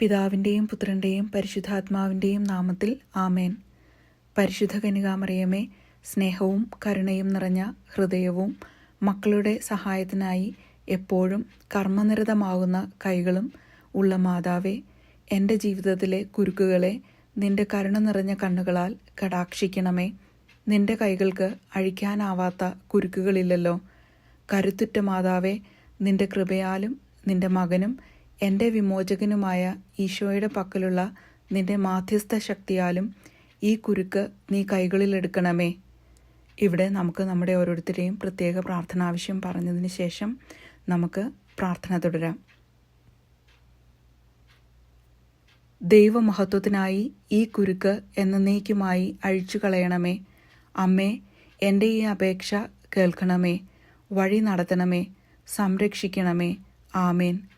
പിതാവിന്റെയും പുത്രന്റെയും പരിശുദ്ധാത്മാവിന്റെയും നാമത്തിൽ ആമേൻ. പരിശുദ്ധ കനികാമറിയമേ സ്നേഹവും കരുണയും നിറഞ്ഞ ഹൃദയവും മക്കളുടെ സഹായത്തിനായി എപ്പോഴും കർമ്മനിരതമാകുന്ന കൈകളും ഉള്ള മാതാവേ എന്റെ ജീവിതത്തിലെ കുരുക്കുകളെ നിന്റെ കരുണ നിറഞ്ഞ കണ്ണുകളാൽ കടാക്ഷിക്കണമേ. നിന്റെ കൈകൾക്ക് അഴിക്കാനാവാത്ത കുരുക്കുകളില്ലല്ലോ. കരുത്തുറ്റ മാതാവേ നിന്റെ കൃപയാലും നിന്റെ മകനും എന്റെ വിമോചകനുമായ ഈശോയുടെ പക്കലുള്ള നിന്റെ മാധ്യസ്ഥ ശക്തിയാലും ഈ കുരുക്ക് നീ കൈകളിലെടുക്കണമേ ഇവിടെ നമുക്ക് നമ്മുടെ ഓരോരുത്തരെയും പ്രത്യേക പ്രാർത്ഥന ആവശ്യം പറഞ്ഞതിന് ശേഷം നമുക്ക് പ്രാർത്ഥന തുടരാം. ദൈവമഹത്വത്തിനായി ഈ കുരുക്ക് എന്നേക്കുമായി അഴിച്ചു കളയണമേ. അമ്മേ എന്റെ ഈ അപേക്ഷ കേൾക്കണമേ. വഴി നടത്തണമേ. സംരക്ഷിക്കണമേ. ആമേൻ.